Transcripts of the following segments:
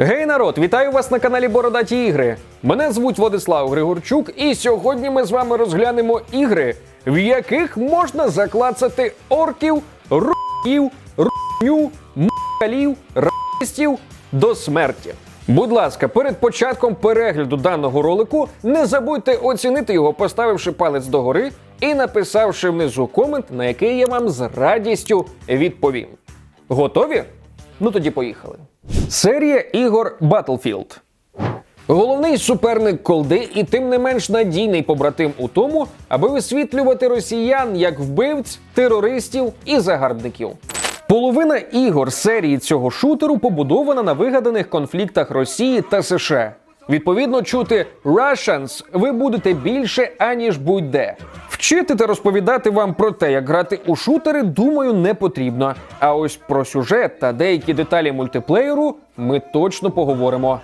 Гей, народ, вітаю вас на каналі Бородаті Ігри. Мене звуть Владислав Григорчук, і сьогодні ми з вами розглянемо ігри, в яких можна заклацати орків, руків, руню, м**калів, расистів до смерті. Будь ласка, перед початком перегляду даного ролику не забудьте оцінити його, поставивши палець догори і написавши внизу комент, на який я вам з радістю відповім. Готові? Ну тоді поїхали. Серія ігор Battlefield. Головний суперник колди і тим не менш надійний побратим у тому, аби висвітлювати росіян як вбивць, терористів і загарбників. Половина ігор серії цього шутеру побудована на вигаданих конфліктах Росії та США. Відповідно, чути Russians ви будете більше аніж будь-де. Вчити та розповідати вам про те, як грати у шутери, думаю, не потрібно. А ось про сюжет та деякі деталі мультиплеєру ми точно поговоримо.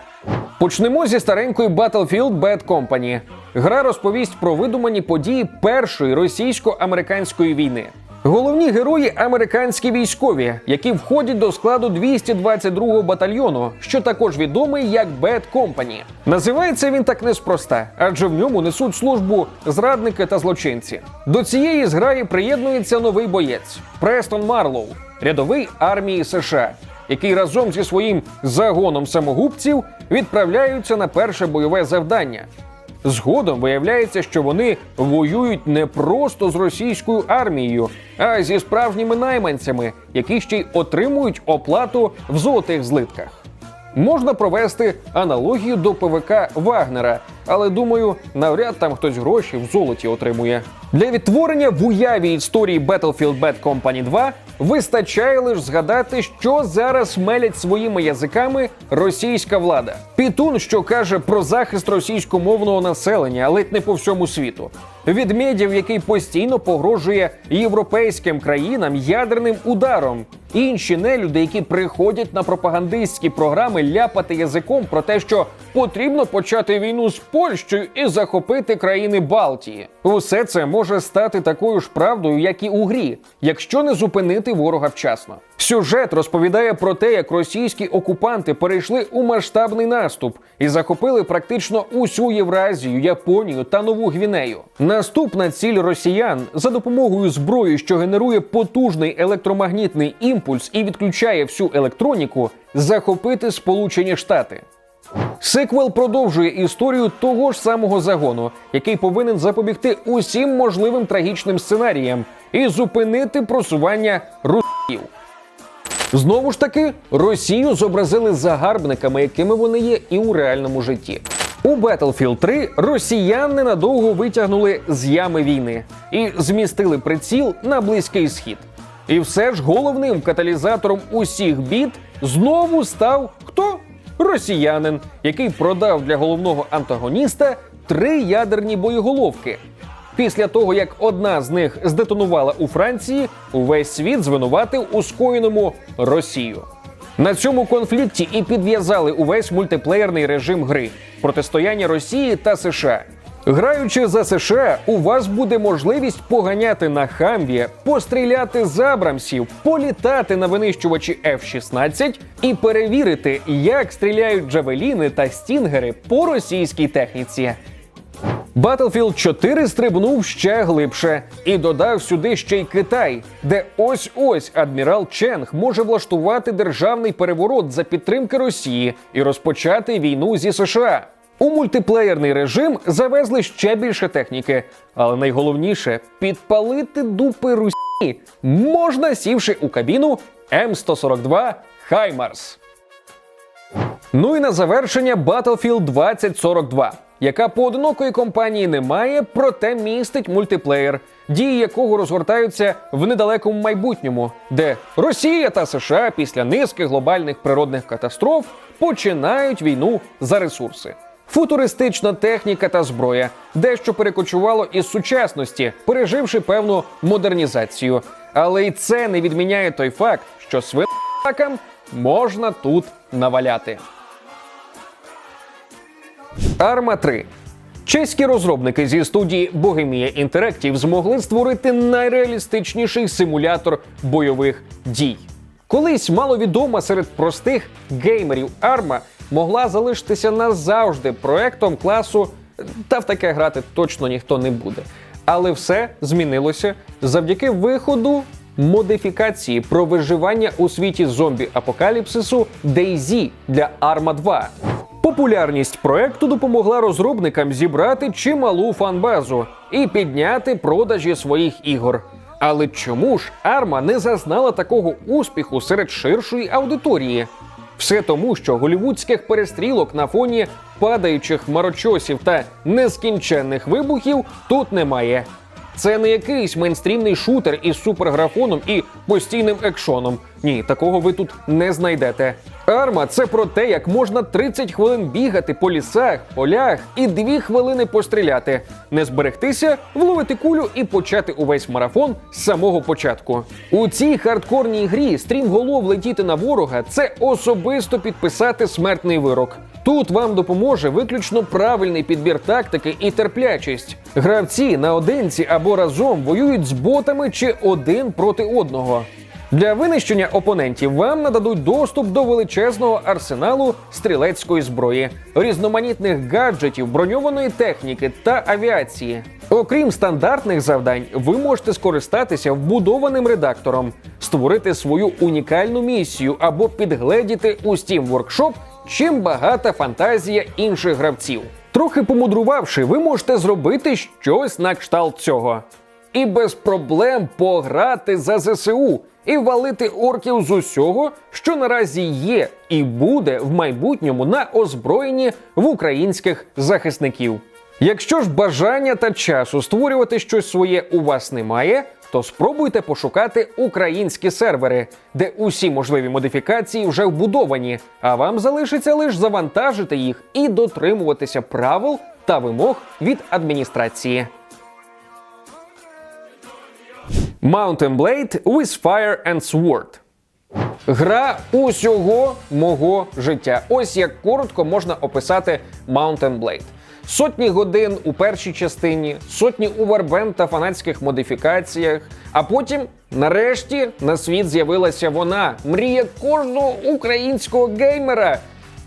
Почнемо зі старенької Battlefield Bad Company. Гра розповість про видумані події першої російсько-американської війни. Головні герої американські військові, які входять до складу 222-го батальйону, що також відомий як Bad Company. Називається він так неспроста, адже в ньому несуть службу зрадники та злочинці. До цієї зграї приєднується новий боєць Престон Марлоу, рядовий армії США, який разом зі своїм загоном самогубців відправляються на перше бойове завдання. Згодом виявляється, що вони воюють не просто з російською армією, а зі справжніми найманцями, які ще й отримують оплату в золотих злитках. Можна провести аналогію до ПВК Вагнера, але думаю, навряд там хтось гроші в золоті отримує. Для відтворення в уяві історії Battlefield Bad Company 2 вистачає лише згадати, що зараз мелять своїми язиками російська влада. Пітун, що каже про захист російськомовного населення, ледь не по всьому світу. Відмедів, який постійно погрожує європейським країнам ядерним ударом. Інші нелюди, які приходять на пропагандистські програми ляпати язиком про те, що потрібно почати війну з Польщею і захопити країни Балтії. Усе це може стати такою ж правдою, як і у грі, якщо не зупинити ворога вчасно. Сюжет розповідає про те, як російські окупанти перейшли у масштабний наступ і захопили практично усю Євразію, Японію та Нову Гвінею. Наступна ціль росіян за допомогою зброї, що генерує потужний електромагнітний імпульс і відключає всю електроніку, захопити Сполучені Штати. Сиквел продовжує історію того ж самого загону, який повинен запобігти усім можливим трагічним сценаріям і зупинити просування русів. Знову ж таки, Росію зобразили загарбниками, якими вони є і у реальному житті. У Battlefield 3 росіян ненадовго витягнули з ями війни і змістили приціл на близький схід. І все ж головним каталізатором усіх бід знову став хто? Росіянин, який продав для головного антагоніста три ядерні боєголовки. Після того, як одна з них здетонувала у Франції, увесь світ звинуватив у скоєному Росію. На цьому конфлікті і підв'язали увесь мультиплеєрний режим гри протистояння Росії та США. Граючи за США, у вас буде можливість поганяти на хамві, постріляти з абрамсів, політати на винищувачі F-16 і перевірити, як стріляють джавеліни та стінгери по російській техніці. Battlefield 4 стрибнув ще глибше і додав сюди ще й Китай, де ось ось адмірал Ченг може влаштувати державний переворот за підтримки Росії і розпочати війну зі США. У мультиплеєрний режим завезли ще більше техніки, але найголовніше підпалити дупи Русі можна сівши у кабіну М142 Хаймарс. Ну і на завершення Battlefield 2042, яка поодинокої компанії немає, проте містить мультиплеєр, дії якого розгортаються в недалекому майбутньому, де Росія та США після низки глобальних природних катастроф починають війну за ресурси. Футуристична техніка та зброя, дещо перекочувало із сучасності, переживши певну модернізацію. Але й це не відміняє той факт, що свинакам можна тут наваляти. Арма 3. Чеські розробники зі студії Bohemia Interactive змогли створити найреалістичніший симулятор бойових дій. Колись маловідома серед простих геймерів Арма могла залишитися назавжди проектом класу, та в таке грати точно ніхто не буде. Але все змінилося завдяки виходу модифікації про виживання у світі зомбі-апокаліпсису DayZ для Arma 2. Популярність проекту допомогла розробникам зібрати чималу фанбазу і підняти продажі своїх ігор. Але чому ж Арма не зазнала такого успіху серед ширшої аудиторії? Все тому, що голівудських перестрілок на фоні падаючих хмарочосів та нескінченних вибухів тут немає. Це не якийсь мейнстрімний шутер із суперграфоном і постійним екшоном. Ні, такого ви тут не знайдете. Арма це про те, як можна 30 хвилин бігати по лісах, полях і 2 хвилини постріляти, не зберегтися, вловити кулю і почати увесь марафон з самого початку. У цій хардкорній грі стрімголов летіти на ворога це особисто підписати смертний вирок. Тут вам допоможе виключно правильний підбір тактики і терплячість. Гравці наодинці або разом воюють з ботами чи один проти одного. Для винищення опонентів вам нададуть доступ до величезного арсеналу стрілецької зброї, різноманітних гаджетів, броньованої техніки та авіації. Окрім стандартних завдань, ви можете скористатися вбудованим редактором, створити свою унікальну місію або підгледіти у Steam Workshop, чим багата фантазія інших гравців. Трохи помудрувавши, ви можете зробити щось на кшталт цього і без проблем пограти за ЗСУ і валити орків з усього, що наразі є і буде в майбутньому на озброєнні в українських захисників. Якщо ж бажання та часу створювати щось своє у вас немає, то спробуйте пошукати українські сервери, де усі можливі модифікації вже вбудовані, а вам залишиться лише завантажити їх і дотримуватися правил та вимог від адміністрації. Mountain Blade with Fire and Sword. Гра усього мого життя. Ось як коротко можна описати Mountain Blade. Сотні годин у першій частині, сотні у варбен та фанатських модифікаціях. А потім, нарешті, на світ з'явилася вона мрія кожного українського геймера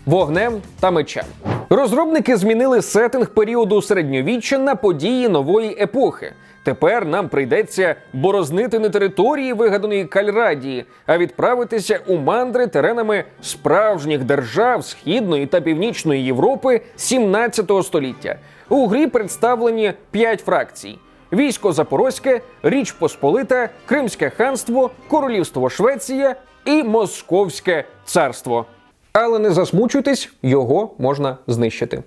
вогнем та мечем. Розробники змінили сеттинг періоду середньовіччя на події нової епохи. Тепер нам прийдеться борознити не території вигаданої Кальрадії, а відправитися у мандри теренами справжніх держав Східної та Північної Європи 17 століття. У грі представлені п'ять фракцій: військо Запорозьке, Річ Посполита, Кримське ханство, Королівство Швеція і Московське царство. Але не засмучуйтесь, його можна знищити.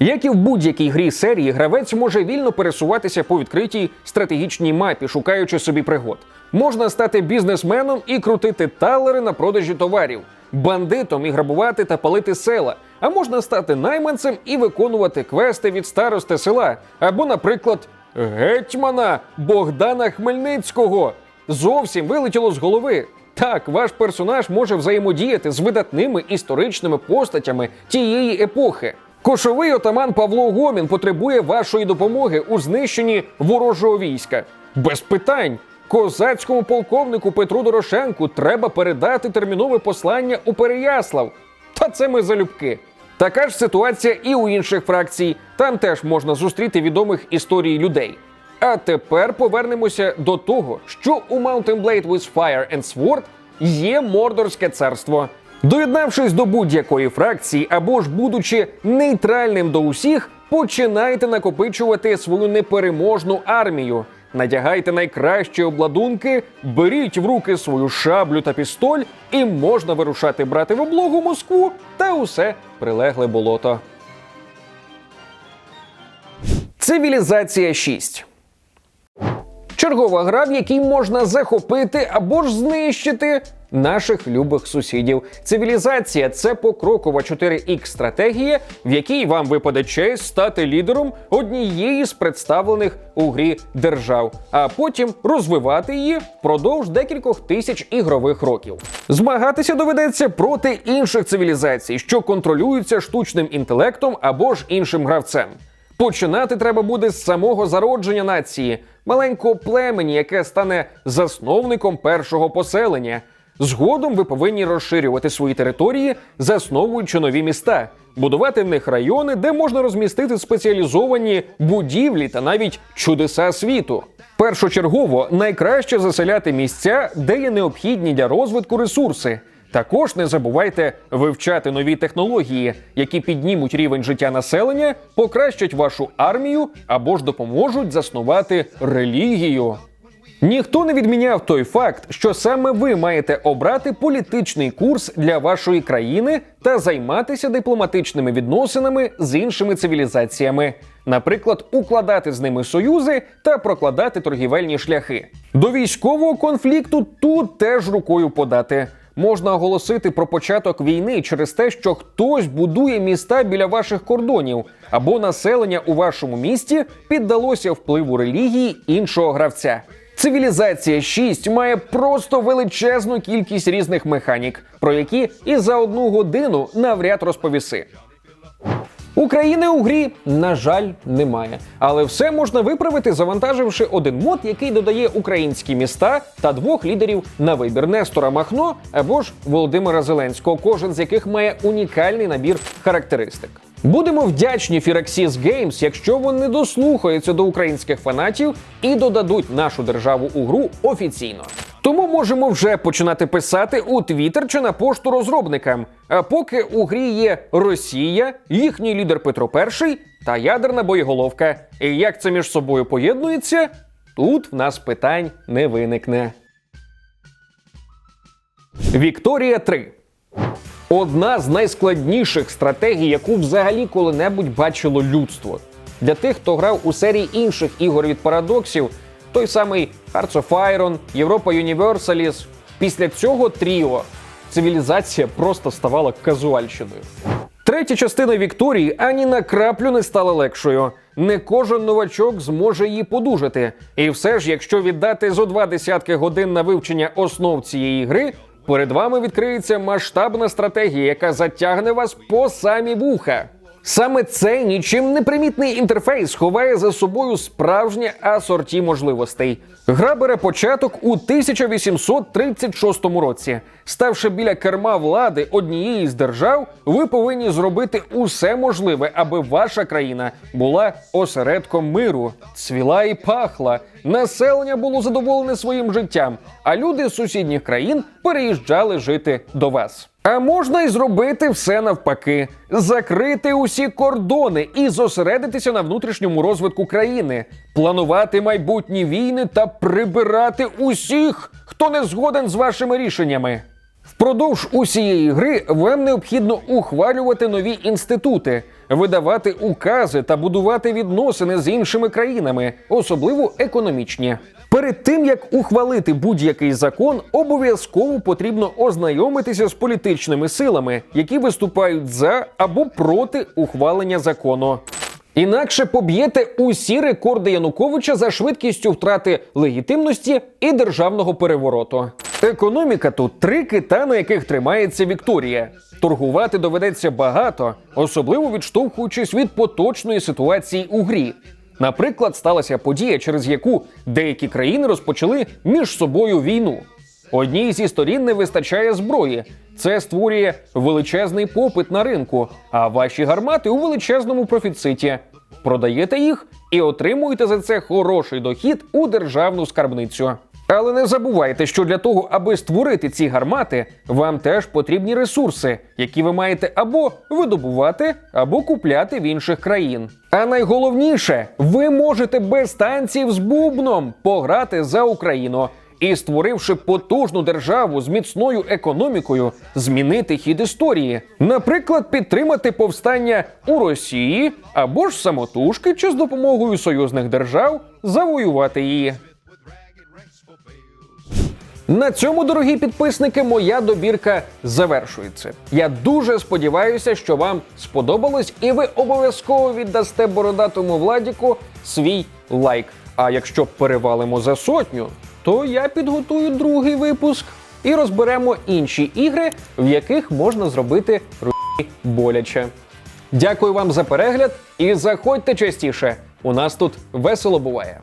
Як і в будь-якій грі серії, гравець може вільно пересуватися по відкритій стратегічній мапі, шукаючи собі пригод. Можна стати бізнесменом і крутити талери на продажі товарів, бандитом і грабувати та палити села. А можна стати найманцем і виконувати квести від старости села, або, наприклад, гетьмана Богдана Хмельницького. Зовсім вилетіло з голови. Так, ваш персонаж може взаємодіяти з видатними історичними постатями тієї епохи. Кошовий отаман Павло Гомін потребує вашої допомоги у знищенні ворожого війська. Без питань. Козацькому полковнику Петру Дорошенку треба передати термінове послання у Переяслав. Та це ми залюбки. Така ж ситуація і у інших фракцій. Там теж можна зустріти відомих історій людей. А тепер повернемося до того, що у Mountain Blade with Fire and Sword є Мордорське царство. Доєднавшись до будь-якої фракції або ж будучи нейтральним до усіх, починайте накопичувати свою непереможну армію. Надягайте найкращі обладунки, беріть в руки свою шаблю та пістоль, і можна вирушати брати в облогу Москву та усе прилегле болото. Цивілізація 6 Чергова гра, в якій можна захопити або ж знищити наших любих сусідів. Цивілізація це покрокова 4X стратегія, в якій вам випаде честь стати лідером однієї з представлених у грі держав, а потім розвивати її впродовж декількох тисяч ігрових років. Змагатися доведеться проти інших цивілізацій, що контролюються штучним інтелектом або ж іншим гравцем. Починати треба буде з самого зародження нації, маленького племені, яке стане засновником першого поселення. Згодом ви повинні розширювати свої території, засновуючи нові міста, будувати в них райони, де можна розмістити спеціалізовані будівлі та навіть чудеса світу. Першочергово найкраще заселяти місця, де є необхідні для розвитку ресурси. Також не забувайте вивчати нові технології, які піднімуть рівень життя населення, покращать вашу армію або ж допоможуть заснувати релігію. Ніхто не відміняв той факт, що саме ви маєте обрати політичний курс для вашої країни та займатися дипломатичними відносинами з іншими цивілізаціями, наприклад, укладати з ними союзи та прокладати торгівельні шляхи. До військового конфлікту тут теж рукою подати. Можна оголосити про початок війни через те, що хтось будує міста біля ваших кордонів, або населення у вашому місті піддалося впливу релігії іншого гравця. Цивілізація 6 має просто величезну кількість різних механік, про які і за одну годину навряд розповіси. України у грі, на жаль, немає. Але все можна виправити, завантаживши один мод, який додає українські міста та двох лідерів на вибір Нестора Махно або ж Володимира Зеленського, кожен з яких має унікальний набір характеристик. Будемо вдячні Firaxis Games, якщо вони дослухаються до українських фанатів і додадуть нашу державу у гру офіційно. Тому можемо вже починати писати у Твіттер чи на пошту розробникам. А поки у грі є Росія, їхній лідер Петро І та ядерна боєголовка. І як це між собою поєднується, тут в нас питань не виникне. Вікторія 3. Одна з найскладніших стратегій, яку взагалі коли-небудь бачило людство. Для тих, хто грав у серії інших ігор від парадоксів, той самий Hearts of Iron, Європа Universalis. Після цього тріо цивілізація просто ставала казуальщиною. Третя частина Вікторії ані на краплю не стала легшою. Не кожен новачок зможе її подужати. І все ж, якщо віддати зо два десятки годин на вивчення основ цієї гри, перед вами відкриється масштабна стратегія, яка затягне вас по самі вуха. Саме цей нічим не примітний інтерфейс ховає за собою справжнє асорті можливостей. Гра бере початок у 1836 році. Ставши біля керма влади однієї з держав, ви повинні зробити усе можливе, аби ваша країна була осередком миру, цвіла і пахла. Населення було задоволене своїм життям, а люди з сусідніх країн переїжджали жити до вас. А можна й зробити все навпаки: закрити усі кордони і зосередитися на внутрішньому розвитку країни, планувати майбутні війни та прибирати усіх, хто не згоден з вашими рішеннями. Впродовж усієї гри вам необхідно ухвалювати нові інститути, видавати укази та будувати відносини з іншими країнами, особливо економічні. Перед тим як ухвалити будь-який закон, обов'язково потрібно ознайомитися з політичними силами, які виступають за або проти ухвалення закону. Інакше поб'єте усі рекорди Януковича за швидкістю втрати легітимності і державного перевороту. Економіка тут три кита, на яких тримається Вікторія. Торгувати доведеться багато, особливо відштовхуючись від поточної ситуації у грі. Наприклад, сталася подія, через яку деякі країни розпочали між собою війну. Одній зі сторін не вистачає зброї. Це створює величезний попит на ринку, а ваші гармати у величезному профіциті. Продаєте їх і отримуєте за це хороший дохід у державну скарбницю. Але не забувайте, що для того, аби створити ці гармати, вам теж потрібні ресурси, які ви маєте або видобувати, або купляти в інших країн. А найголовніше, ви можете без танців з бубном пограти за Україну і, створивши потужну державу з міцною економікою, змінити хід історії, наприклад, підтримати повстання у Росії або ж самотужки чи з допомогою союзних держав завоювати її. На цьому, дорогі підписники, моя добірка завершується. Я дуже сподіваюся, що вам сподобалось, і ви обов'язково віддасте бородатому владіку свій лайк. А якщо перевалимо за сотню, то я підготую другий випуск і розберемо інші ігри, в яких можна зробити руки боляче. Дякую вам за перегляд і заходьте частіше. У нас тут весело буває.